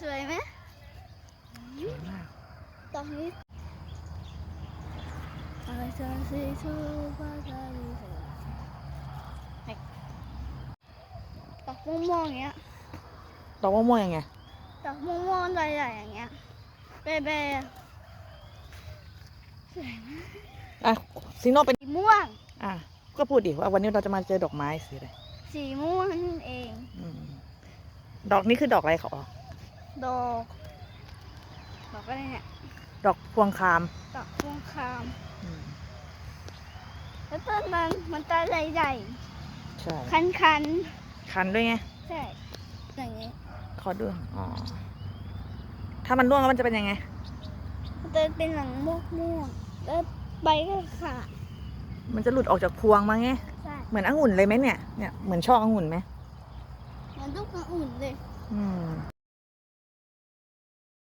สวยไหมสวยมากตอนนี้อะไรจะสิทูบ้าจะมีเธอดอกม่วงๆอย่างเงี้ยดอกม่วงยังไงดอกม่วงๆใหญ่ๆอย่างเงี้ยเบเบอะซิโนเป็นสีม่วง อะก็พูดดิว่าวันนี้เราจะมาเจอดอกไม้สีอะไรสีม่วงนั่นเองอดอกนี้คือดอกอะไรเขาบอ ดอกดอกอะไรเนี่ยดอกพวงคามดอกพวงคาม อืมแล้วต้นมันมันจะใหญ่ใช่ๆคันคันด้วยไง ๆใช่อย่างนี้ขอดูอ๋อ ถ้ามันร่วงแล้วมันจะเป็นยังไง มันจะเป็นหลังม่วงๆแล้วใบก็ขาดมันจะหลุดออกจากพวงมาไง ใช่เหมือนองุ่นเลยไหมเนี่ย เนี่ย เหมือนช่อองุ่นไหม เหมือนลูกกระอุ่นเลย อืม